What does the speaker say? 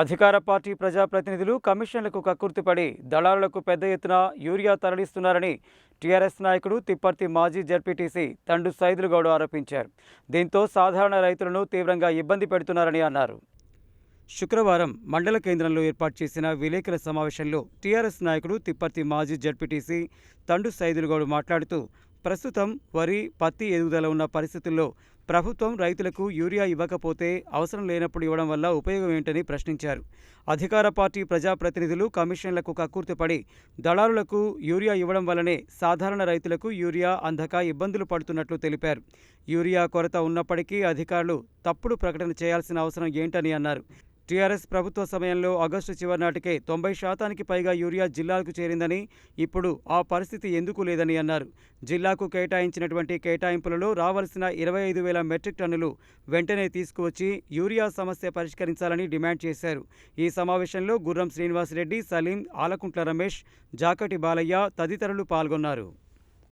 అధికార పార్టీ ప్రజాప్రతినిధులు కమిషన్లకు కక్కుర్తిపడి దళారులకు పెద్ద ఎత్తున యూరియా తరలిస్తున్నారని టీఆర్ఎస్ నాయకుడు తిప్పర్తి మాజీ జడ్పీటీసీ తండు సైదులుగౌడ్ ఆరోపించారు. దీంతో సాధారణ రైతులను తీవ్రంగా ఇబ్బంది పెడుతున్నారని అన్నారు. శుక్రవారం మండల కేంద్రంలో ఏర్పాటు చేసిన విలేకరుల సమావేశంలో టీఆర్ఎస్ నాయకుడు తిప్పర్తి మాజీ జడ్పీటీసీ తండు సైదులుగౌడ్ మాట్లాడుతూ ప్రస్తుతం వరి పత్తి ఎదుగుదల ఉన్న పరిస్థితుల్లో ప్రభుత్వం రైతులకు యూరియా ఇవ్వకపోతే అవసరం లేనప్పుడు ఇవ్వడం వల్ల ఉపయోగం ఏంటని ప్రశ్నించారు. అధికార పార్టీ ప్రజాప్రతినిధులు కమిషన్లకు కక్కుర్తిపడి దళారులకు యూరియా ఇవ్వడం వల్లనే సాధారణ రైతులకు యూరియా అందక ఇబ్బందులు పడుతున్నట్లు తెలిపారు. యూరియా కొరత ఉన్నప్పటికీ అధికారులు తప్పుడు ప్రకటన చేయాల్సిన అవసరం ఏంటని అన్నారు. టీఆర్ఎస్ ప్రభుత్వ సమయంలో ఆగస్టు చివరి నాటికే తొంభై శాతానికి పైగా యూరియా జిల్లాలకు చేరిందని ఇప్పుడు ఆ పరిస్థితి ఎందుకు లేదని అన్నారు. జిల్లాకు కేటాయించినటువంటి కేటాయింపులలో రావాల్సిన ఇరవై ఐదు వేల మెట్రిక్ టన్నులు వెంటనే తీసుకువచ్చి యూరియా సమస్య పరిష్కరించాలని డిమాండ్ చేశారు. ఈ సమావేశంలో గుర్రం శ్రీనివాసరెడ్డి సలీం ఆలకుంట్ల రమేష్ జాకటి బాలయ్య తదితరులు పాల్గొన్నారు.